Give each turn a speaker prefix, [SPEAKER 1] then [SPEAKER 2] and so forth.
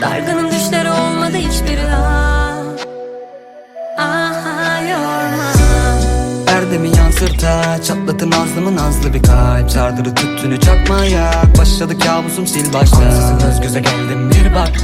[SPEAKER 1] Dargınım düşleri olmadı hiçbiri ah. Aha yorma.
[SPEAKER 2] Erdemi yansırta Çatlatın nazlımı nazlı bir kalp. Sardırı tüttünü çakmaya Başladı kabusum sil başta Ansızın göz göze geldim bir bak